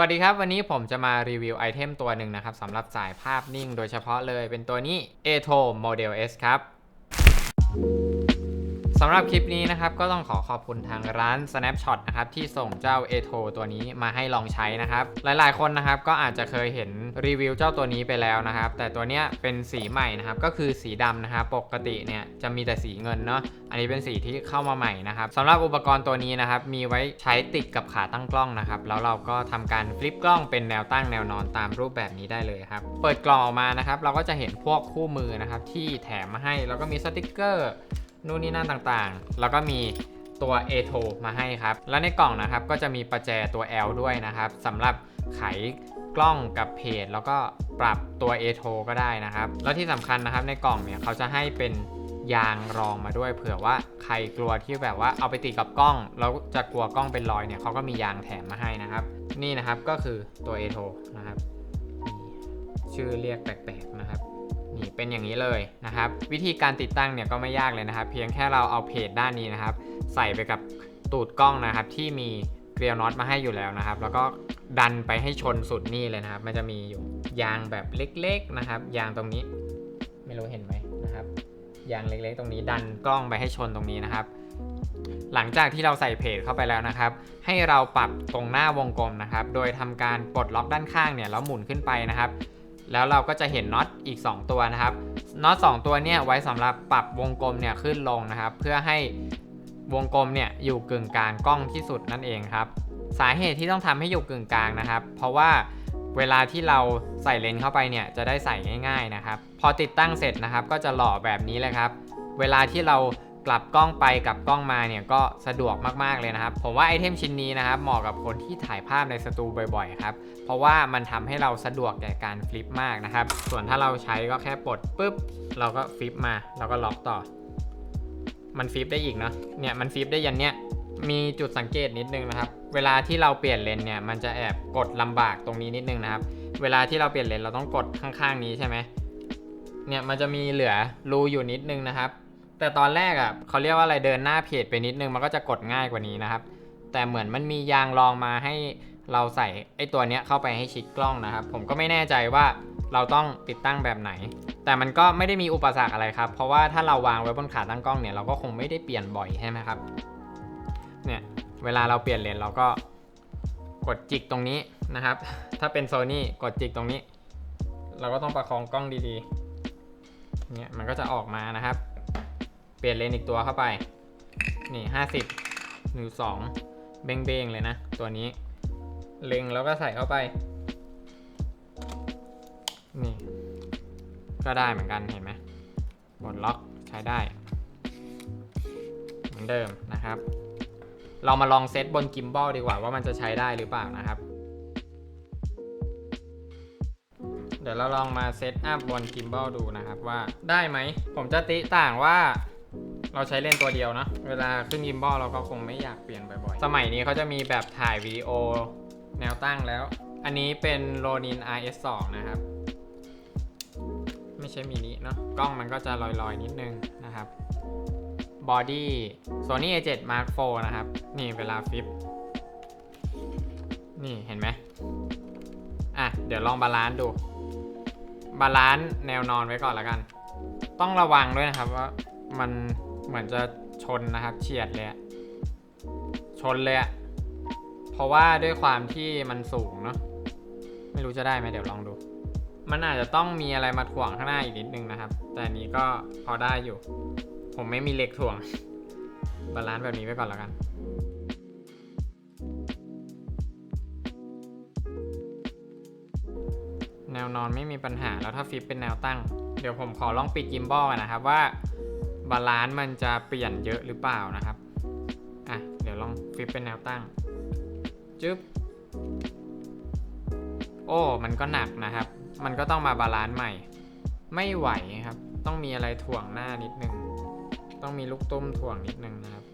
วัสดีครับ วันนี้ผมจะมารีวิวไอเทมตัวหนึ่งนะครับสำหรับสายภาพนิ่งโดยเฉพาะเลยเป็นตัวนี้ ATO Model S ครับ สำหรับคลิปนี้นะครับก็ต้องขอขอบคุณทางร้าน Snapshot นะครับที่ส่งเจ้า ATO ตัวนี้มาให้ลองใช้นะครับ หลายๆคนนะครับก็อาจจะเคยเห็นรีวิวเจ้าตัวนี้ไปแล้วนะครับ แต่ตัวเนี้ยเป็นสีใหม่นะครับก็คือสีดำนะครับปกติเนี่ยจะมีแต่สีเงินเนาะอันนี้เป็นสีที่เข้ามาใหม่นะครับสำหรับอุปกรณ์ตัวนี้นะครับมีไว้ใช้ติดกับขาตั้งกล้องนะครับแล้วเราก็ทำการฟลิปกล้องเป็นแนวตั้งแนวนอนตามรูปแบบนี้ได้เลยครับเปิดกล่องออกมานะครับเราก็จะเห็นพวกคู่มือนะครับที่แถมมาให้แล้วก็มีสติกเกอร์ นู่นนี่นั่นต่างๆ แล้วก็มีตัว A2 มาให้ครับ แล้วในกล่องนะครับก็จะมีประแจตัว L ด้วยนะครับสำหรับไขกล้องกับเพจแล้วก็ปรับตัว A2 ก็ได้นะครับ แล้วที่สำคัญนะครับในกล่องเนี่ยเขาจะให้เป็นยางรองมาด้วยเผื่อว่าใครกลัวที่แบบว่าเอาไปติดกับกล้องแล้วจะกลัวกล้องเป็นรอยเนี่ยเขาก็มียางแถมมาให้นะครับ นี่นะครับก็คือตัว a t o นะครับชื่อเรียกแปลกๆนะครับ นี่เป็นอย่างนี้เลยนะครับ วิธีการติดตั้งเนี่ยก็ไม่ยากเลยนะครับ เพียงแค่เราเอาเพจด้านนี้นะครับ ใส่ไปกับตูดกล้องนะครับ ที่มีเกลียวน็อตมาให้อยู่แล้วนะครับ แล้วก็ดันไปให้ชนสุดนี่เลยนะครับ มันจะมีอยู่ยางแบบเล็กๆนะครับ ยางตรงนี้ ไม่รู้เห็นไหมนะครับ ยางเล็กๆ ตรงนี้ดันกล้องไปให้ชนตรงนี้นะครับ หลังจากที่เราใส่เพจเข้าไปแล้วนะครับ ให้เราปรับตรงหน้าวงกลมนะครับ โดยทำการปลดล็อกด้านข้างเนี่ยแล้วหมุนขึ้นไปนะครับ แล้วเราก็จะเห็นน็อตอีก 2 ตัวนะครับน็อต2ตัวเนี่ยไว้สำหรับปรับวงกลมเนี่ยขึ้นลงนะครับ เพื่อให้วงกลมเนี่ยอยู่กึ่งกลางกล้องที่สุดนั่นเองครับ สาเหตุที่ต้องทำให้อยู่กึ่งกลางนะครับ เพราะว่าเวลาที่เราใส่เลนส์เข้าไปเนี่ยจะได้ใส่ง่าย ๆนะครับ พอติดตั้งเสร็จนะครับ ก็จะหล่อแบบนี้เลยครับ เวลาที่เรา กลับกล้องไปกลับกล้องมาเนี่ยก็สะดวกมากๆเลยนะครับ ผมว่าไอเทมชิ้นนี้นะครับเหมาะกับคนที่ถ่ายภาพในสตูบ่อยๆครับเพราะว่ามันทำให้เราสะดวกแก่การฟลิปมากนะครับ ส่วนถ้าเราใช้ก็แค่ปลดปุ๊บ เราก็ฟลิปมาแล้วก็ล็อกต่อ มันฟลิปได้อีกเนาะเนี่ยมันฟลิปได้ยันเนี้ยมีจุดสังเกตนิดนึงนะครับ เวลาที่เราเปลี่ยนเลนเนี่ยมันจะแอบกดลำบากตรงนี้นิดนึงนะครับ เวลาที่เราเปลี่ยนเลนเราต้องกดข้างๆนี้ใช่ไหมเนี่ยมันจะมีเหลือรูอยู่นิดนึงนะครับ แต่ตอนแรกอะเขาเรียกว่าอะไรเดินหน้าเพจไปนิดนึงมันก็จะกดง่ายกว่านี้นะครับ แต่เหมือนมันมียางรองมาให้เราใส่ไอตัวเนี้ยเข้าไปให้ชิดกล้องนะครับ ผมก็ไม่แน่ใจว่าเราต้องติดตั้งแบบไหน แต่มันก็ไม่ได้มีอุปสรรคอะไรครับ เพราะว่าถ้าเราวางไว้บนขาตั้งกล้องเนี่ยเราก็คงไม่ได้เปลี่ยนบ่อยใช่ไหมครับ เนี่ยเวลาเราเปลี่ยนเลนเราก็กดจิกตรงนี้นะครับ ถ้าเป็นโซนี่กดจิกตรงนี้ เราก็ต้องประคองกล้องดีๆ เนี่ยมันก็จะออกมานะครับ ลี่ยนเลนส์อีกตัวเข้าไป นี่ห้าสิบหนึ่งสองเบ้งๆเลยนะ ตัวนี้ เล็งแล้วก็ใส่เข้าไป นี่ ก็ได้เหมือนกันเห็นไหมกดล็อกใช้ได้ เหมือนเดิมนะครับ เรามาลองเซตบนกิมบอลดีกว่าว่ามันจะใช้ได้หรือเปล่านะครับ เดี๋ยวเราลองมาเซตอัพบนกิมบอลดูนะครับว่าได้ไหม ผมจะติต่างว่า เราใช้เล่นตัวเดียวนะ เวลาขึ้นกิมบอลเราก็คงไม่อยากเปลี่ยนบ่อยๆ สมัยนี้เขาจะมีแบบถ่ายวิดีโอแนวตั้งแล้ว อันนี้เป็น Ronin RS2 นะครับ ไม่ใช่มินิเนาะ กล้องมันก็จะลอยๆนิดนึงนะครับบอดี้ Sony A7 Mark IV นะครับ นี่เวลาฟลิป นี่เห็นไหมอะ เดี๋ยวลองบาลานซ์ดู บาลานซ์แนวนอนไว้ก่อนแล้วกัน ต้องระวังด้วยนะครับว่ามัน เหมือนจะชนนะครับเฉียดเลยชนเลยเพราะว่าด้วยความที่มันสูงเนาะไม่รู้จะได้ไหมเดี๋ยวลองดู มันอาจจะต้องมีอะไรมาถ่วงข้างหน้าอีกนิดนึงนะครับ แต่นี้ก็พอได้อยู่ ผมไม่มีเหล็กถ่วงบาลานซ์แบบนี้ไว้ก่อนแล้วกันแนวนอนไม่มีปัญหาแล้วถ้าฟลิปเป็นแนวตั้ง เดี๋ยวผมขอลองปิดกิมบอลนะครับว่า บาลานซ์มันจะเปลี่ยนเยอะหรือเปล่านะครับอะเดี๋ยวลองฟิปเป็นแนวตั้งจึ๊บโอ้มันก็หนักนะครับ มันก็ต้องมาบาลานซ์ใหม่ ไม่ไหวครับ ต้องมีอะไรถ่วงหน้านิดนึง ต้องมีลูกตุ้มถ่วงนิดนึงนะครับ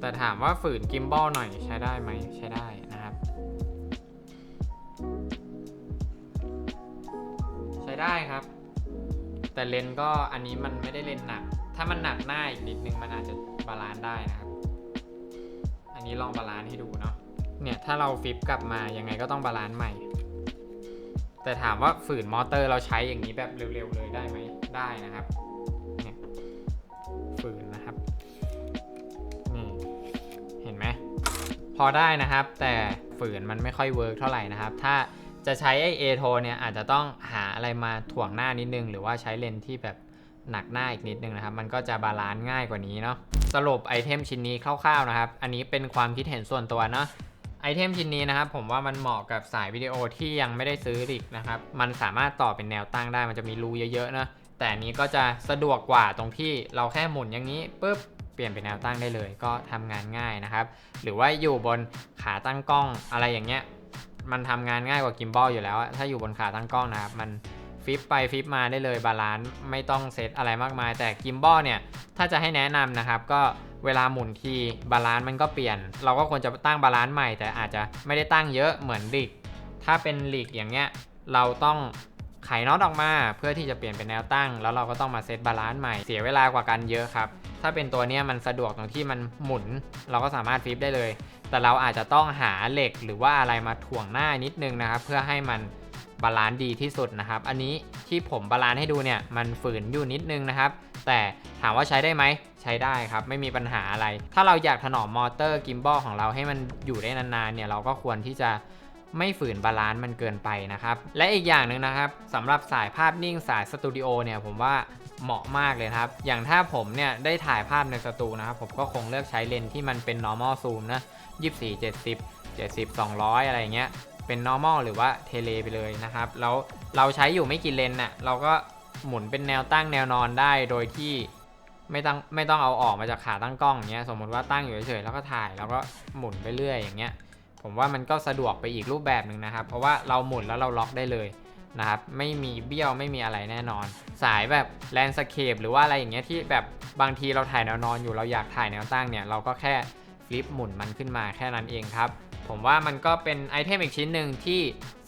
แต่ถามว่าฝืนกิมบอลหน่อยใช้ได้ไหมใช้ได้นะครับ ใช้ได้ครับ แต่เลนก็อันนี้มันไม่ได้เลนหนัก ถ้ามันหนักหน้าอีกนิดนึงมันอาจจะบาลานซ์ได้นะครับ อันนี้ลองบาลานซ์ให้ดูเนาะ เนี่ยถ้าเราฟิปกลับมายังไงก็ต้องบาลานซ์ใหม่ แต่ถามว่าฝืนมอเตอร์เราใช้อย่างนี้แบบเร็วๆเลยได้ไหมได้นะครับ เนี่ยฝืนนะครับ นี่ เห็นไหม พอได้นะครับ แต่ฝืนมันไม่ค่อยเวิร์กเท่าไหร่นะครับ ถ้าจะใช้ไอเอโทเนี่ยอาจจะต้องหาอะไรมาถ่วงหน้านิดนึง หรือว่าใช้เลนส์ที่แบบ หนักหน้าอีกนิดนึงนะครับ มันก็จะบาลานซ์ง่ายกว่านี้เนาะสรุปไอเทมชิ้นนี้คร่าวๆนะครับ อันนี้เป็นความคิดเห็นส่วนตัวเนาะไอเทมชิ้นนี้นะครับผมว่ามันเหมาะกับสายวิดีโอที่ยังไม่ได้ซื้อริกนะครับ มันสามารถต่อเป็นแนวตั้งได้มันจะมีรูเยอะๆนะแต่อันนี้ก็จะสะดวกกว่าตรงที่เราแค่หมุนอย่างนี้ปุ๊บเปลี่ยนเป็นแนวตั้งได้เลย ก็ทำงานง่ายนะครับ หรือว่าอยู่บนขาตั้งกล้องอะไรอย่างเงี้ยมันทำงานง่ายกว่ากิมบอลอยู่แล้ว ถ้าอยู่บนขาตั้งกล้องนะครับมัน ฟิปไปฟิปมาได้เลยบาลานซ์ไม่ต้องเซตอะไรมากมาย แต่กิมบอลเนี่ย ถ้าจะให้แนะนำนะครับ ก็เวลาหมุนทีบาลานซ์มันก็เปลี่ยน เราก็ควรจะตั้งบาลานซ์ใหม่ แต่อาจจะไม่ได้ตั้งเยอะเหมือนลีกถ้าเป็นลีกอย่างเงี้ยเราต้องไขน็อตออกมาเพื่อที่จะเปลี่ยนเป็นแนวตั้ง แล้วเราก็ต้องมาเซตบาลานซ์ใหม่เสียเวลากว่ากันเยอะครับถ้าเป็นตัวเนี้ยมันสะดวกตรงที่มันหมุน เราก็สามารถฟิปได้เลย แต่เราอาจจะต้องหาเหล็กหรือว่าอะไรมาถ่วงหน้านิดนึงนะครับ เพื่อให้มัน บาลานซ์ดีที่สุดนะครับ อันนี้ที่ผมบาลานซ์ให้ดูเนี่ยมันฝืนอยู่นิดนึงนะครับ แต่ถามว่าใช้ได้ไหมใช้ได้ครับ ไม่มีปัญหาอะไร ถ้าเราอยากถนอมมอเตอร์กิมบอลของเราให้มันอยู่ได้นานๆเนี่ยเราก็ควรที่จะไม่ฝืนบาลานซ์มันเกินไปนะครับ และอีกอย่างหนึ่งนะครับสำหรับสายภาพนิ่งสายสตูดิโอเนี่ยผมว่าเหมาะมากเลยครับ อย่างถ้าผมเนี่ยได้ถ่ายภาพในสตูนะครับ ผมก็คงเลือกใช้เลนส์ที่มันเป็น normal zoom นะ 24 70 70 200 อะไรอย่างเงี้ย เป็น normal หรือว่าเทเลไปเลยนะครับ แล้วเราใช้อยู่ไม่กี่เลน์น่ะเราก็หมุนเป็นแนวตั้งแนวนอนได้โดยที่ไม่ต้องไม่ต้องเอาออกมาจากขาตั้งกล้องอย่างเงี้ยสมมติว่าตั้งอยู่เฉยๆแล้วก็ถ่ายแล้วก็หมุนไปเรื่อยอย่างเงี้ยผมว่ามันก็สะดวกไปอีกรูปแบบหนึ่งนะครับ เพราะว่าเราหมุนแล้วเราล็อกได้เลยนะครับไม่มีเบี้ยวไม่มีอะไรแน่นอน สายแบบแลนสเคปหรือว่าอะไรอย่างเงี้ยที่แบบบางทีเราถ่ายแนวนอนอยู่เราอยากถ่ายแนวตั้งเนี่ยเราก็แค่ฟลิปหมุนมันขึ้นมาแค่นั้นเองครับ ผมว่ามันก็เป็นไอเทมอีกชิ้นหนึ่งที่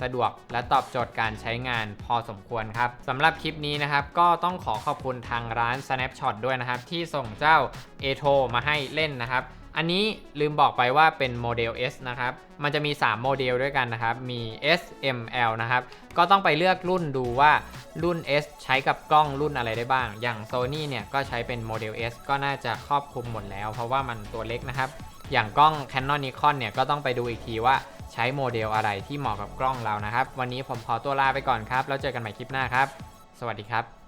สะดวกและตอบโจทย์การใช้งานพอสมควรครับสำหรับคลิปนี้นะครับ ก็ต้องขอขอบคุณทางร้าน Snapshot ด้วยนะครับ ที่ส่งเจ้า a t o มาให้เล่นนะครับ อันนี้ลืมบอกไปว่าเป็นโมเดล S นะครับ มันจะมี 3 โมเดลด้วยกันนะครับ มี S M L นะครับ ก็ต้องไปเลือกรุ่นดูว่ารุ่น S ใช้กับกล้องรุ่นอะไรได้บ้าง อย่าง Sony เนี่ยก็ใช้เป็นโมเดล S ก็น่าจะครอบคลุมหมดแล้ว เพราะว่ามันตัวเล็กนะครับ อย่างกล้อง Canon Nikon เนี่ยก็ต้องไปดูอีกทีว่าใช้โมเดลอะไรที่เหมาะกับกล้องเรานะครับ วันนี้ผมขอตัวลาไปก่อนครับ แล้วเจอกันใหม่คลิปหน้าครับ สวัสดีครับ